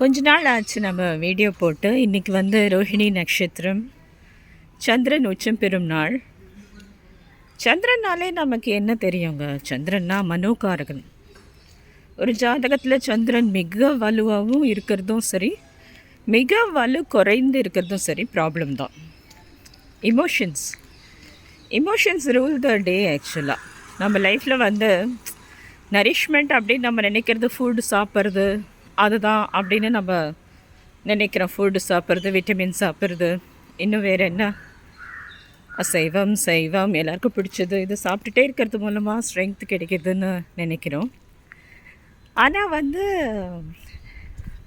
கொஞ்ச நாள் ஆச்சு நம்ம வீடியோ போட்டு. இன்றைக்கி வந்து ரோஹிணி நட்சத்திரம் சந்திரன் உச்சம் பெறும் நாள். சந்திரனாலே நமக்கு என்ன தெரியுங்க? சந்திரன்னா மனோகாரகன். ஒரு ஜாதகத்தில் சந்திரன் மிக வலுவாகவும் இருக்கிறதும் சரி மிக வலு குறைந்து இருக்கிறதும் சரி ப்ராப்ளம் தான். Emotions emotions rule the day ஆக்சுவலாக நம்ம லைஃப்பில் வந்து நரிஷ்மெண்ட் அப்படின்னு நம்ம நினைக்கிறது ஃபுட் சாப்பிட்றது அதுதான் அப்படின்னு நம்ம நினைக்கிறோம். ஃபுட்டு சாப்பிட்றது விட்டமின் சாப்பிட்றது. இன்னும் வேறு என்ன? அசைவம் சைவம் எல்லாருக்கும் பிடிச்சது. இது சாப்பிட்டுட்டே இருக்கிறது மூலமாக ஸ்ட்ரென்த் கிடைக்கிதுன்னு நினைக்கிறோம். ஆனால் வந்து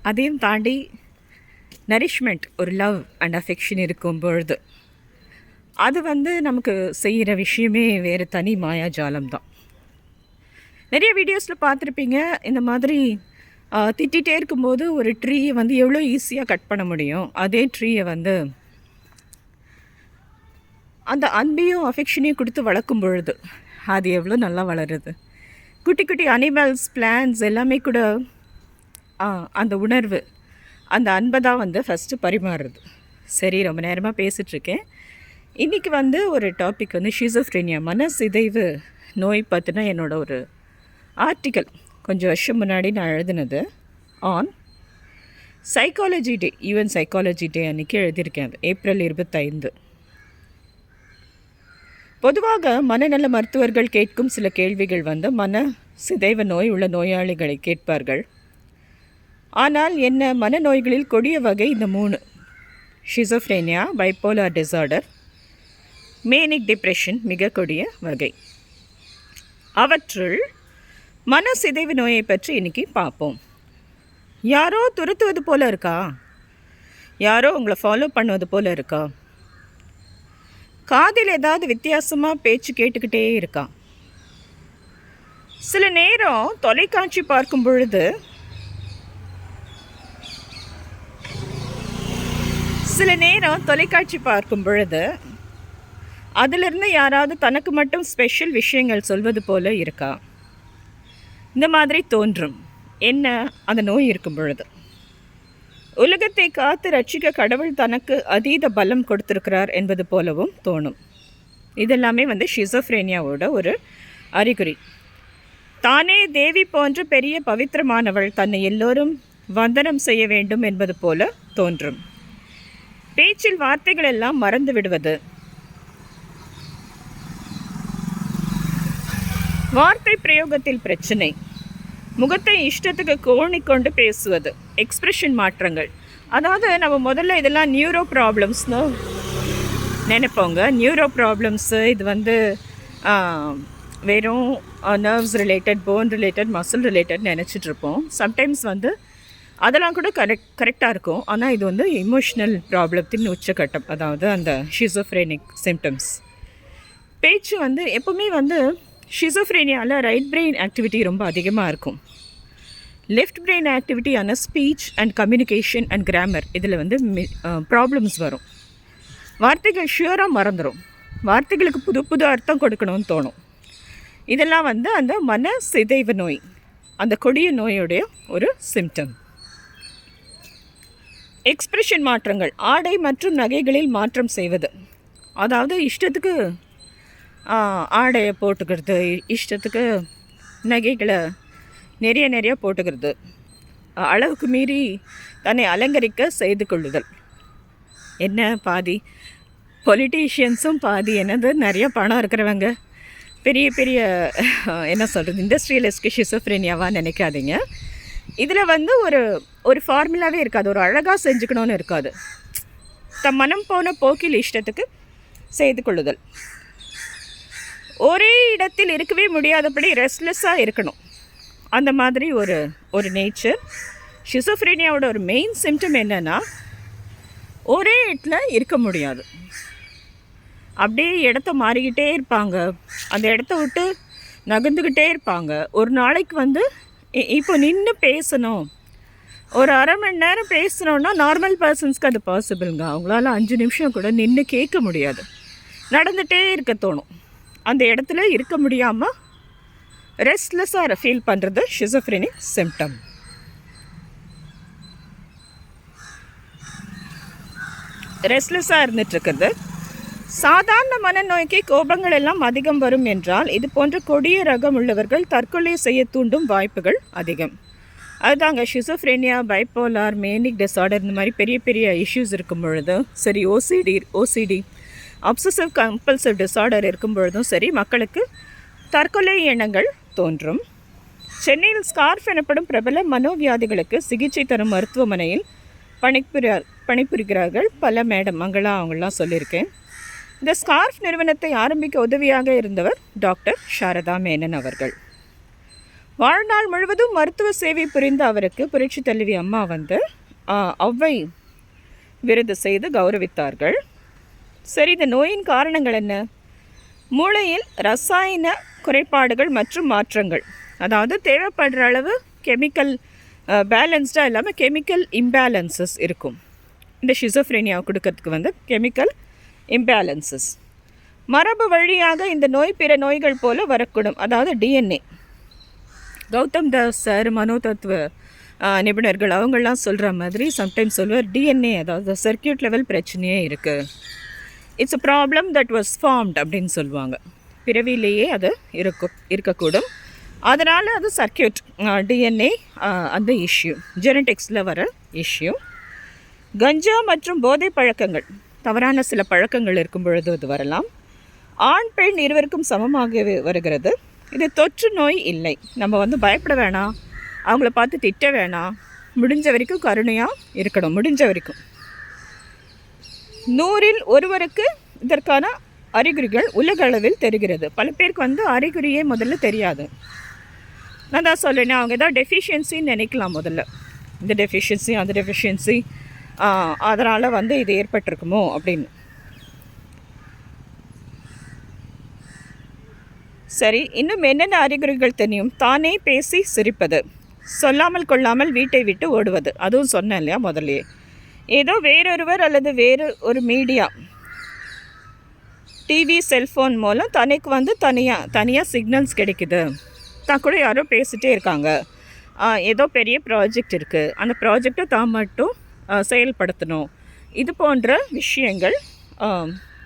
அதையும் தாண்டி நரிஷ்மெண்ட் ஒரு லவ் அண்ட் அஃபெக்ஷன் இருக்கும் பொழுது அது வந்து நமக்கு செய்கிற விஷயமே வேறு தனி மாயாஜாலம் தான். நிறைய வீடியோஸில் பார்த்துருப்பீங்க இந்த மாதிரி திட்டிகிட்டே இருக்கும்போது ஒரு ட்ரீயை வந்து எவ்வளோ ஈஸியாக கட் பண்ண முடியும்? அதே ட்ரீயை வந்து அந்த அன்பையும் அஃபெக்ஷனையும் கொடுத்து வளர்க்கும் பொழுது அது எவ்வளோ நல்லா வளருது. குட்டி குட்டி அனிமல்ஸ் பிளான்ஸ் எல்லாமே கூட ஆ, அந்த உணர்வு அந்த அன்பை தான் வந்து ஃபஸ்ட்டு பரிமாறுறது சரி ரொம்ப நேரமாக பேசிகிட்ருக்கேன் இன்றைக்கி வந்து ஒரு டாபிக் வந்து ஷிசோஃப்ரீனியா மன சிதைவு நோய் பார்த்தினா என்னோட ஒரு ஆர்டிக்கல் கொஞ்சம் வருஷம் முன்னாடி நான் எழுதினது on psychology day even psychology day அன்றைக்கி எழுதியிருக்கேன் அது ஏப்ரல் இருபத்தைந்து. பொதுவாக மனநல மருத்துவர்கள் கேட்கும் சில கேள்விகள் வந்து மன சிதைவு நோய் உள்ள நோயாளிகளை கேட்பார்கள். ஆனால் என்ன மனநோய்களில் கொடிய வகை இந்த மூணு schizophrenia bipolar disorder manic depression மிக கொடிய வகை. அவற்றுள் மன சிதைவு நோயை பற்றி இன்னைக்கு பார்ப்போம். யாரோ துரத்துவது போல் இருக்கா? யாரோ உங்களை ஃபாலோ பண்ணுவது போல இருக்கா? காதில் ஏதாவது வித்தியாசமாக பேச்சு கேட்டுக்கிட்டே இருக்கா? சில நேரம் தொலைக்காட்சி பார்க்கும் பொழுது சில நேரம் தொலைக்காட்சி பார்க்கும் பொழுது அதிலிருந்து யாராவது தனக்கு மட்டும் ஸ்பெஷல் விஷயங்கள் சொல்வது போல இருக்கா? இந்த மாதிரி தோன்றும். என்ன அந்த நோய் இருக்கும் பொழுது? உலகத்தை காத்து ரட்சிக்க கடவுள் தனக்கு அதீத பலம் கொடுத்திருக்கிறார் என்பது போலவும் தோணும். இதெல்லாமே வந்து ஷிசோஃப்ரேனியாவோட ஒரு அறிகுறி. தானே தேவி போன்ற பெரிய பவித்திரமானவள் தன்னை எல்லோரும் வந்தனம் செய்ய வேண்டும் என்பது போல தோன்றும். பேச்சில் வார்த்தைகள் எல்லாம் மறந்து விடுவது வார்த்தை பிரயோகத்தில் பிரச்சனை. முகத்தை இஷ்டத்துக்கு கோணிக்கொண்டு பேசுவது. எக்ஸ்பிரஷன் மாற்றங்கள். அதாவது நம்ம முதல்ல இதெல்லாம் நியூரோ ப்ராப்ளம்ஸ்னு நினைப்போங்க. நியூரோ ப்ராப்ளம்ஸு இது வந்து வெறும் nerves related bone related muscle related நினச்சிட்ருப்போம் sometimes வந்து அதெல்லாம் கூட கரெக்ட் கரெக்டாக இருக்கும். ஆனால் இது வந்து எமோஷ்னல் ப்ராப்ளத்தின் உச்சக்கட்டம் அதாவது அந்த ஷிசோஃப்ரேனிக் சிம்டம்ஸ் பேச்சு வந்து எப்பவுமே வந்து ஷிசோஃப்ரேனியாவில் ரைட் பிரெயின் ஆக்டிவிட்டி ரொம்ப அதிகமாக இருக்கும். Left brain ஆக்டிவிட்டியான speech and communication and grammar இதில் வந்து ப்ராப்ளம்ஸ் வரும். வார்த்தைகள் ஷியூராக மறந்துடும் வார்த்தைகளுக்கு புது புது அர்த்தம் கொடுக்கணும்னு தோணும். இதெல்லாம் வந்து அந்த மன சிதைவு நோய் அந்த கொடிய நோயுடைய ஒரு சிம்டம் எக்ஸ்பிரஷன் மாற்றங்கள் ஆடை மற்றும் நகைகளில் மாற்றம் செய்வது. அதாவது இஷ்டத்துக்கு ஆடையை போட்டுக்கிறது. இஷ்டத்துக்கு நகைகளை நிறைய நிறைய போட்டுக்கிறது. அளவுக்கு மீறி தன்னை அலங்கரிக்க செய்து கொள்ளுதல். என்ன பாதி? பொலிட்டீஷியன்ஸும் பாதி என்னது? நிறைய பணம் இருக்கிறவங்க. பெரிய பெரிய என்ன சொல்கிறது இண்டஸ்ட்ரியலிஸ்ட்க்கு ஷிசோஃப்ரேனியாவாக நினைக்காதீங்க. இதில் வந்து ஒரு ஒரு ஃபார்முலாவே இருக்காது. ஒரு அழகாக செஞ்சுக்கணும்னு இருக்காது. தம் மனம் போன போக்கில் இஷ்டத்துக்கு செய்து கொள்ளுதல். ஒரே இடத்தில் இருக்கவே முடியாதபடி ரெஸ்ட்லெஸ்ஸாக இருக்கணும். அந்த மாதிரி ஒரு ஒரு நேச்சர் ஷிசோஃப்ரீனியாவோட ஒரு மெயின் சிம்டம் என்னென்னா ஒரே இடத்துல இருக்க முடியாது. அப்படியே இடத்த மாறிக்கிட்டே இருப்பாங்க. அந்த இடத்த விட்டு நகர்ந்துக்கிட்டே இருப்பாங்க. ஒரு நாளைக்கு வந்து இ- இப்போ நின்று பேசணும். ஒரு அரை மணி நேரம் பேசணுன்னா நார்மல் பர்சன்ஸ்க்கு அது பாசிபிளுங்க அவங்களால அஞ்சு நிமிஷம் கூட நின்று கேட்க முடியாது. நடந்துகிட்டே இருக்க தோணும். அந்த இடத்துல இருக்க முடியாமல் ரெஸ்ட்லெஸ்ஸாக ஃபீல் பண்ணுறது ஷிசோஃப்ரினிக் சிம்டம் ரெஸ்ட்லெஸ்ஸாக இருந்துகிட்ருக்குது சாதாரண மனநோய்க்கு கோபங்கள் எல்லாம் அதிகம் வரும் என்றால் இது போன்ற கொடிய ரகம் உள்ளவர்கள் தற்கொலை செய்ய தூண்டும் வாய்ப்புகள் அதிகம். அதுதாங்க ஷிசோஃப்ரேனியா பைப்போலார் மேனிக் டிசார்டர் இந்த மாதிரி பெரிய பெரிய இஷ்யூஸ் இருக்கும் பொழுது சரி OCD OCD obsessive compulsive disorder இருக்கும் பொழுதும் சரி மக்களுக்கு தற்கொலை எண்ணங்கள் தோன்றும். சென்னையில் ஸ்கார்ஃப் எனப்படும் பிரபல மனோவியாதிகளுக்கு சிகிச்சை தரும் மருத்துவமனையில் பணிபுரிய பணிபுரிகிறார்கள் பல மேடம் மங்களா அவங்களாம் சொல்லியிருக்கேன். இந்த ஸ்கார்ஃப் நிறுவனத்தை ஆரம்பிக்க உதவியாக இருந்தவர் டாக்டர் சாரதா மேனன் அவர்கள். வாழ்நாள் முழுவதும் மருத்துவ சேவை புரிந்த அவருக்கு புரட்சி தலைவி அம்மா வந்து ஆ, ஔவை விருது செய்து கௌரவித்தார்கள். சரி இந்த நோயின் காரணங்கள் என்ன? மூளையில் ரசாயன குறைபாடுகள் மற்றும் மாற்றங்கள். அதாவது தேவைப்படுற அளவு கெமிக்கல் பேலன்ஸ்டாக இல்லாமல் கெமிக்கல் இம்பேலன்சஸ் இருக்கும். இந்த ஷிசோஃப்ரேனியா கொடுக்கறதுக்கு வந்து கெமிக்கல் இம்பேலன்சஸ் மரபு வழியாக இந்த நோய் பிற நோய்கள் போல வரக்கூடும். அதாவது டிஎன்ஏ கௌதம் தாஸ் சார் மனோதத்துவ நிபுணர்கள் அவங்கெல்லாம் சொல்கிற மாதிரி சம்டைம்ஸ் சொல்லுவார் டிஎன்ஏ அதாவது சர்க்கியூட் லெவல் பிரச்சனையே இருக்குது it's a problem that was formed அப்படின்னு சொல்லுவாங்க. பிறவிலேயே அது இருக்கும் இருக்கக்கூடும். அதனால் அது சர்க்கியூட் டிஎன்ஏ அந்த இஷ்யூ ஜெனடிக்ஸில் வர இஷ்யூ கஞ்சா மற்றும் போதை பழக்கங்கள் தவறான சில பழக்கங்கள் இருக்கும் பொழுது இது வரலாம். ஆண் பெண் இருவருக்கும் சமமாக வருகிறது. இது தொற்று நோய் இல்லை. நம்ம வந்து பயப்பட வேணாம். அவங்கள பார்த்து திட்ட வேணாம். முடிஞ்ச வரைக்கும் கருணையாக இருக்கணும். முடிஞ்ச வரைக்கும். நூறில் ஒருவருக்கு இதற்கான அறிகுறிகள் உலக அளவில் தெரிகிறது. பல பேருக்கு வந்து அறிகுறியே முதல்ல தெரியாது. நான் தான் சொல்கிறேன் அவங்க ஏதாவது டெஃபிஷியன்சின்னு நினைக்கலாம் முதல்ல. இந்த டெஃபிஷியன்சி அந்த டெஃபிஷியன்சி அதனால் வந்து இது ஏற்பட்டிருக்குமோ அப்படின்னு. சரி இன்னும் என்னென்ன அறிகுறிகள் தெரியும்? தானே பேசி சிரிப்பது. சொல்லாமல் கொள்ளாமல் வீட்டை விட்டு ஓடுவது. அதுவும் சொன்னேன் இல்லையா முதல்லையே. ஏதோ வேறொருவர் அல்லது வேறு ஒரு மீடியா டிவி செல்ஃபோன் மூலம் தனக்கு வந்து தனியாக தனியாக சிக்னல்ஸ் கிடைக்குது. தான் கூட யாரோ பேசிகிட்டே இருக்காங்க. ஏதோ பெரிய ப்ராஜெக்ட் இருக்குது அந்த ப்ராஜெக்டை தான் மட்டும் செயல்படுத்தணும். இது போன்ற விஷயங்கள்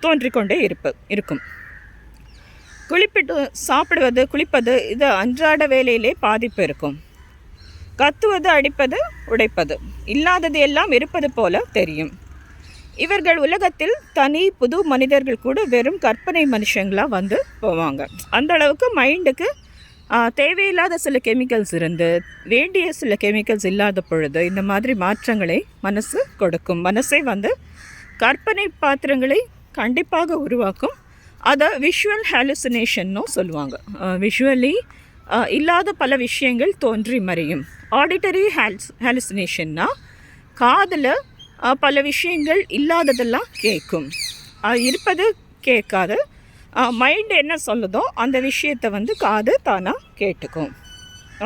தோன்றிக்கொண்டே இருப்பு இருக்கும். குளிப்பிட்டு சாப்பிடுவது குளிப்பது இது அன்றாட வேலையிலே பாதிப்பு இருக்கும். கத்துவது அடிப்பது உடைப்பது. இல்லாதது எல்லாம் இருப்பது போல தெரியும். இவர்கள் உலகத்தில் தனி புது மனிதர்கள் கூட வெறும் கற்பனை மனுஷங்களாக வந்து போவாங்க. அந்த அளவுக்கு மைண்டுக்கு தேவையில்லாத சில கெமிக்கல்ஸ் இருந்து வேண்டிய சில கெமிக்கல்ஸ் இல்லாத பொழுது இந்த மாதிரி மாற்றங்களை மனசு கொடுக்கும். மனசை வந்து கற்பனை பாத்திரங்களை கண்டிப்பாக உருவாக்கும். அதை விஷுவல் ஹாலுசினேஷன்னும் சொல்லுவாங்க. விஷுவலி இல்லாத பல விஷயங்கள் தோன்றி மறையும். ஆடிட்டரி ஹால்ஸ் ஹாலுசினேஷன்னா காதில் பல விஷயங்கள் இல்லாததெல்லாம் கேட்கும். இருப்பது கேட்காது. மைண்ட் என்ன சொல்லுதோ அந்த விஷயத்தை வந்து காது தானாக கேட்டுக்கும்.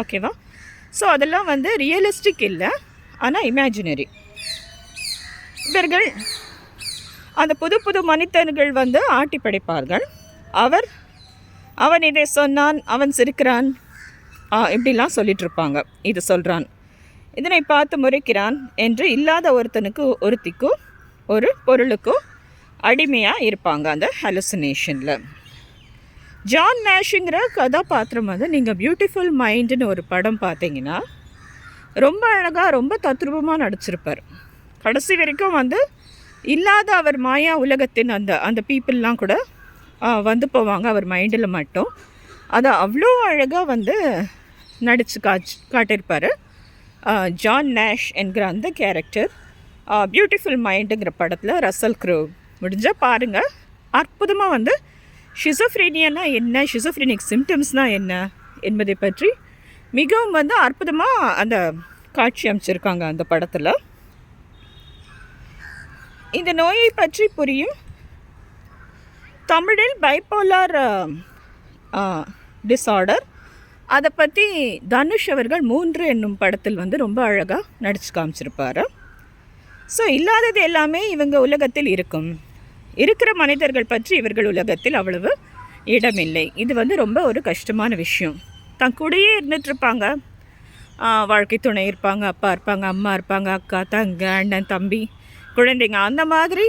ஓகேவா ஸோ அதெல்லாம் வந்து ரியலிஸ்டிக் இல்லை ஆனால் இமேஜினரி இவர்கள் அந்த புது புது மனிதர்கள் வந்து ஆட்டி படைப்பார்கள் அவர் அவன் இதை சொன்னான் அவன் சிரிக்கிறான். ஆ, இப்படிலாம் சொல்லிட்டு இருப்பாங்க இது சொல்கிறான் இதனை பார்த்து முறைக்கிறான் என்று இல்லாத ஒருத்தனுக்கு ஒருத்திக்கும் ஒரு பொருளுக்கும் அடிமையாக இருப்பாங்க அந்த ஹலுசினேஷனில் ஜான் நேஷுங்கிற கதாபாத்திரம் வந்து நீங்கள் பியூட்டிஃபுல் மைண்டுன்னு ஒரு படம் பார்த்தீங்கன்னா ரொம்ப அழகாக ரொம்ப தத்ரூபமாக நடிச்சிருப்பார். கடைசி வரைக்கும் வந்து இல்லாத அவர் மாயா உலகத்தின் அந்த அந்த பீப்புளெலாம் கூட வந்து போவாங்க. அவர் மைண்டில் மட்டும். அதை அவ்வளோ அழகாக வந்து நடித்து காட்சி காட்டியிருப்பார். ஜான் நேஷ் என்கிற அந்த கேரக்டர். பியூட்டிஃபுல் மைண்டுங்கிற படத்தில் ரசல் க்ரோ. முடிஞ்சால் பாருங்கள் அற்புதமாக வந்து ஷிசோஃப்ரீனியானா என்ன ஷிசோஃப்ரீனிக் சிம்டம்ஸ்னால் என்ன என்பதை பற்றி மிகவும் வந்து அற்புதமாக அந்த காட்சி அமைச்சிருக்காங்க அந்த படத்தில். இந்த நோயை பற்றி புரியும் தமிழில் பைப்போலார் டிஸார்டர் அதை பற்றி தனுஷ் அவர்கள் மூன்று என்னும் படத்தில் வந்து ரொம்ப அழகாக நடிச்சு காமிச்சிருப்பார். ஸோ இல்லாதது எல்லாமே இவங்க உலகத்தில் இருக்கும். இருக்கிற மனிதர்கள் பற்றி இவர்கள் உலகத்தில் அவ்வளவு இடமில்லை. இது வந்து ரொம்ப ஒரு கஷ்டமான விஷயம். தன் கூடயே இருந்துகிட்ருப்பாங்க வாழ்க்கை துணை இருப்பாங்க அப்பா இருப்பாங்க அம்மா இருப்பாங்க அக்கா தங்க அண்ணன் தம்பி குழந்தைங்க அந்த மாதிரி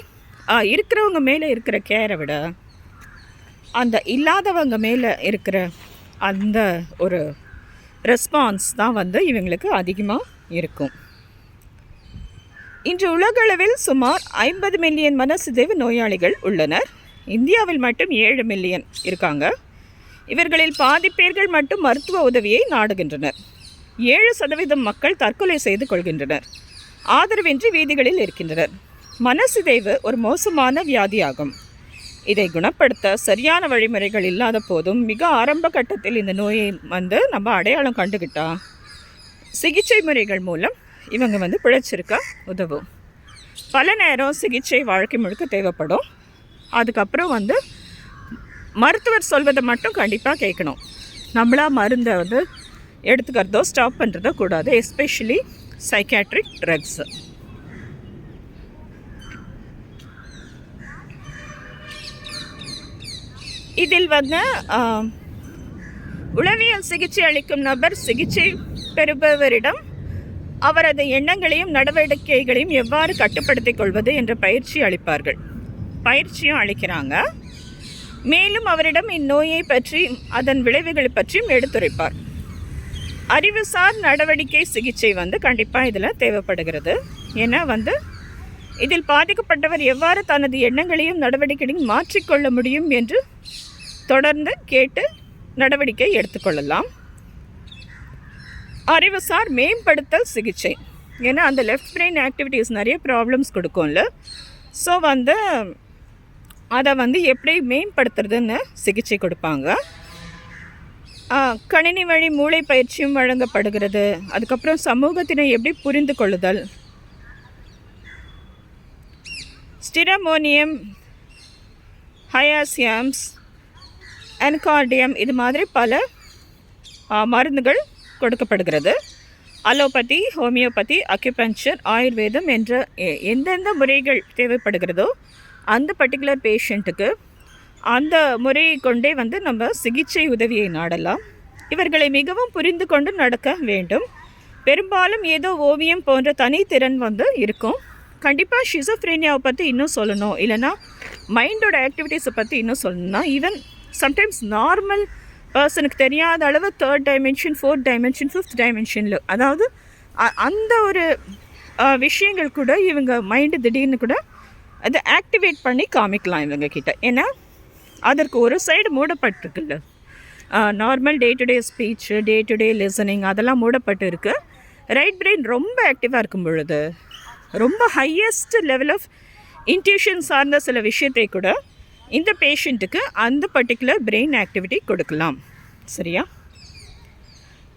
இருக்கிறவங்க மேலே இருக்கிற கேரை விட அந்த இல்லாதவங்க மேலே இருக்கிற அந்த ஒரு ரெஸ்பான்ஸ் தான் வந்து இவங்களுக்கு அதிகமாக இருக்கும். இன்று உலகளவில் சுமார் ஐம்பது மில்லியன் மனசிதைவு நோயாளிகள் உள்ளனர். இந்தியாவில் மட்டும் ஏழு மில்லியன் இருக்காங்க. இவர்களில் பாதி பேர்கள் மட்டும் மருத்துவ உதவியை நாடுகின்றனர். ஏழு சதவீதம் மக்கள் தற்கொலை செய்து கொள்கின்றனர். ஆதரவின்றி வீதிகளில் இருக்கின்றனர். மனசிதைவு ஒரு மோசமான வியாதியாகும். இதை குணப்படுத்த சரியான வழிமுறைகள் இல்லாத போதும் மிக ஆரம்ப கட்டத்தில் இந்த நோயை வந்து நம்ம அடையாளம் கண்டுக்கிட்டா சிகிச்சை முறைகள் மூலம் இவங்க வந்து பிழைச்சிருக்க உதவும். பல நேரம் சிகிச்சை வாழ்க்கை முழுக்க தேவைப்படும். அதுக்கப்புறம் வந்து மருத்துவர் சொல்வதை மட்டும் கண்டிப்பாக கேட்கணும். நம்மளா மருந்தை வந்து எடுத்துக்கிறதோ ஸ்டாப் பண்ணுறதோ கூடாது. எஸ்பெஷலி சைக்காட்ரிக் ட்ரக்ஸு இதில் வந்து உளவியல் சிகிச்சை அளிக்கும் நபர் சிகிச்சை பெறுபவரிடம் அவரது எண்ணங்களையும் நடவடிக்கைகளையும் எவ்வாறு கட்டுப்படுத்திக் கொள்வது என்ற பயிற்சி அளிப்பார்கள். பயிற்சியும் அளிக்கிறாங்க. மேலும் அவரிடம் இந்நோயை பற்றி அதன் விளைவுகளை பற்றியும் எடுத்துரைப்பார். அறிவுசார் நடவடிக்கை சிகிச்சை வந்து கண்டிப்பாக இதில் தேவைப்படுகிறது. ஏன்னா வந்து இதில் பாதிக்கப்பட்டவர் எவ்வாறு தனது எண்ணங்களையும் நடவடிக்கைகளையும் மாற்றிக்கொள்ள முடியும் என்று தொடர்ந்து கேட்டு நடவடிக்கை எடுத்துக்கொள்ளலாம். அறிவுசார் மேம்படுத்தல் சிகிச்சை. ஏன்னா அந்த லெஃப்ட் பிரெயின் ஆக்டிவிட்டீஸ் நிறைய ப்ராப்ளம்ஸ் கொடுக்கும்ல. ஸோ வந்து அதை வந்து எப்படி மேம்படுத்துறதுன்னு சிகிச்சை கொடுப்பாங்க. கணினி வழி மூளை பயிற்சியும் வழங்கப்படுகிறது. அதுக்கப்புறம் சமூகத்தினை எப்படி புரிந்து கொள்ளுதல் ஸ்டிரமோனியம் ஹயாசியம்ஸ் அன்கார்டியம் இது மாதிரி பல மருந்துகள் கொடுக்கப்படுகிறது. அலோபதி ஹோமியோபதி அக்யூபஞ்சர் ஆயுர்வேதம் என்ற எ- எந்தெந்த முறைகள் தேவைப்படுகிறதோ அந்த பர்டிகுலர் பேஷண்ட்டுக்கு அந்த முறையை கொண்டே வந்து நம்ம சிகிச்சை உதவியை நாடலாம். இவர்களை மிகவும் புரிந்து கொண்டு நடக்க வேண்டும். பெரும்பாலும் ஏதோ ஓவியம் போன்ற தனித்திறன் வந்து இருக்கும். கண்டிப்பாக ஷிசோஃப்ரீனியாவை பற்றி இன்னும் சொல்லணும். இல்லைன்னா மைண்டோட ஆக்டிவிட்டீஸை பற்றி இன்னும் சொல்லணும்னா ஈவன் சம்டைம்ஸ் நார்மல் பர்சனுக்கு தெரியாத அளவு third dimension fourth dimension fifth டைமென்ஷனில் அதாவது அந்த ஒரு விஷயங்கள் கூட இவங்க மைண்டு திடீர்னு கூட அதை ஆக்டிவேட் பண்ணி காமிக்கலாம் இவங்க கிட்ட. ஏன்னா அதற்கு ஒரு side மூடப்பட்டிருக்குல்ல. Normal day to day speech day to day listening அதெல்லாம் மூடப்பட்டு இருக்கு ரைட் பிரெயின் ரொம்ப ஆக்டிவாக இருக்கும் பொழுது ரொம்ப ஹையஸ்ட் லெவல் ஆஃப் இன்ட்யூஷன் சார்ந்த சில விஷயத்தை கூட இந்த பேஷண்ட்டுக்கு அந்த பர்டிகுலர் பிரெயின் ஆக்டிவிட்டி கொடுக்கலாம். சரியா?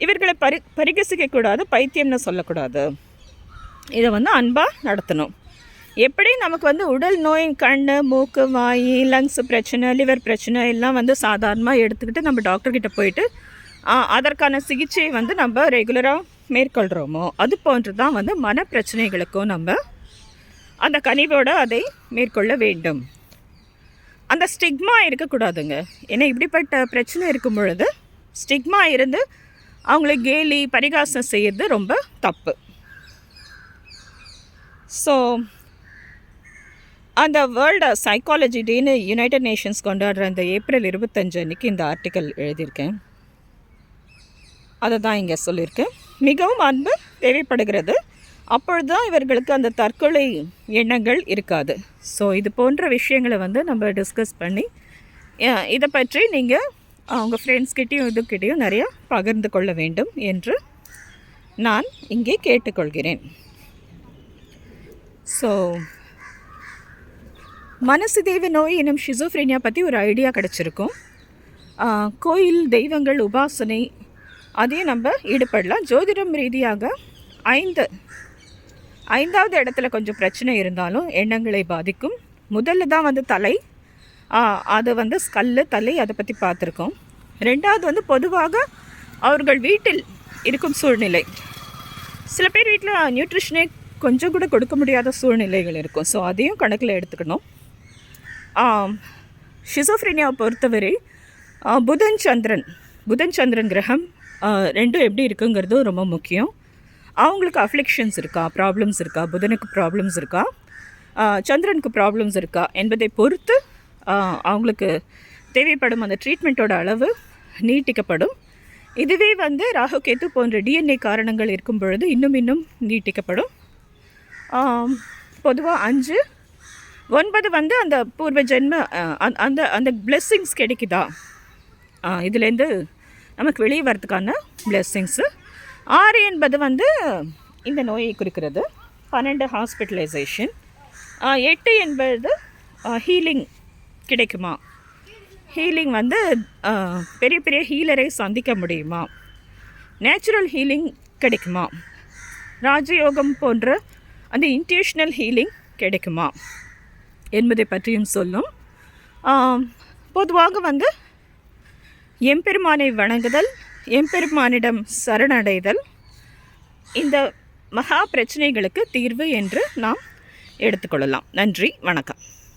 இவர்களை பரி பரிகசிக்கக்கூடாது பைத்தியம்னு சொல்லக்கூடாது. இதை வந்து அன்பாக நடத்தணும். எப்படி நமக்கு வந்து உடல் நோய் கண் மூக்கு வாய் லங்ஸ் பிரச்சனை லிவர் பிரச்சனை எல்லாம் வந்து சாதாரணமாக எடுத்துக்கிட்டு நம்ம டாக்டர்கிட்ட போயிட்டு அதற்கான சிகிச்சை வந்து நம்ம ரெகுலராக மேற்கொள்கிறோமோ அது போன்று தான் வந்து மன பிரச்சனைகளுக்கும் நம்ம அந்த கனிவோடு அதை மேற்கொள்ள வேண்டும். அந்த ஸ்டிக்மா இருக்கக்கூடாதுங்க. ஏன்னா இப்படிப்பட்ட பிரச்சனை இருக்கும் பொழுது ஸ்டிக்மா இருந்து அவங்களை கேலி பரிகாசம் செய்யறது ரொம்ப தப்பு. ஸோ அந்த வேர்ல்டு சைக்காலஜி டேன்னு யுனைடட் நேஷன்ஸ் கொண்டாடுற அந்த ஏப்ரல் இருபத்தஞ்சு அன்றைக்கி இந்த ஆர்டிக்கல் எழுதியிருக்கேன். அதை தான் இங்கே சொல்லியிருக்கேன். மிகவும் அன்பு தேவைப்படுகிறது. அப்பொழுது தான் இவர்களுக்கு அந்த தற்கொலை எண்ணங்கள் இருக்காது. ஸோ இது போன்ற விஷயங்களை வந்து நம்ம டிஸ்கஸ் பண்ணி இதை பற்றி நீங்கள் அவங்க ஃப்ரெண்ட்ஸ்கிட்டையும் இதுக்கிட்டேயும் நிறையா பகிர்ந்து கொள்ள வேண்டும் என்று நான் இங்கே கேட்டுக்கொள்கிறேன். ஸோ மனசு தெய்வ நோய் எனும் ஷிசோஃப்ரீனியா பற்றி ஒரு ஐடியா கிடச்சிருக்கும். கோயில் தெய்வங்கள் உபாசனை அதையும் நம்ம ஈடுபடலாம். ஜோதிடம் ரீதியாக ஐந்து ஐந்தாவது இடத்துல கொஞ்சம் பிரச்சனை இருந்தாலும் எண்ணங்களை பாதிக்கும். முதல்ல தான் வந்து தலை. அது வந்து ஸ்கல்லு தலை அதை பற்றி பார்த்துருக்கோம். ரெண்டாவது வந்து பொதுவாக அவர்கள் வீட்டில் இருக்கும் சூழ்நிலை. சில பேர் வீட்டில் நியூட்ரிஷனே கொஞ்சம் கூட கொடுக்க முடியாத சூழ்நிலைகள் இருக்கும். ஸோ அதையும் கணக்கில் எடுத்துக்கணும். ஷிசோஃப்ரினியாவை பொறுத்தவரை புதன் சந்திரன். புதன் சந்திரன் கிரகம் ரெண்டும் எப்படி இருக்குங்கிறதும் ரொம்ப முக்கியம். அவங்களுக்கு அஃப்ளிக்ஷன்ஸ் இருக்கா ப்ராப்ளம்ஸ் இருக்கா புதனுக்கு ப்ராப்ளம்ஸ் இருக்கா சந்திரனுக்கு ப்ராப்ளம்ஸ் இருக்கா என்பதை பொறுத்து அவங்களுக்கு தேவைப்படும் அந்த ட்ரீட்மெண்ட்டோட அளவு நீட்டிக்கப்படும். இதுவே வந்து ராகு கேத்து போன்ற டிஎன்ஏ காரணங்கள் இருக்கும் பொழுது இன்னும் இன்னும் நீட்டிக்கப்படும். பொதுவாக அஞ்சு ஒன்பது வந்து அந்த பூர்வ ஜென்ம அந்த- அந்த பிளெஸ்ஸிங்ஸ் கிடைக்குதா? இதுலேருந்து நமக்கு வெளியே வரதுக்கான பிளெஸ்ஸிங்ஸு ஆறு என்பது வந்து இந்த நோயை குறிக்கிறது. பன்னெண்டு ஹாஸ்பிட்டலைசேஷன் எட்டு என்பது ஹீலிங் கிடைக்குமா? ஹீலிங் வந்து பெரிய பெரிய ஹீலரை சந்திக்க முடியுமா? நேச்சுரல் ஹீலிங் கிடைக்குமா? ராஜயோகம் போன்ற அந்த இன்ட்யூஷனல் ஹீலிங் கிடைக்குமா? என்பதை பற்றியும் சொல்லும். பொதுவாக வந்து எம்பெருமானை வணங்குதல் எம்பெருமானிடம் சரணடைதல். இந்த மகா பிரச்சனைகளுக்கு தீர்வு என்று நாம் எடுத்துக்கொள்ளலாம். நன்றி வணக்கம்.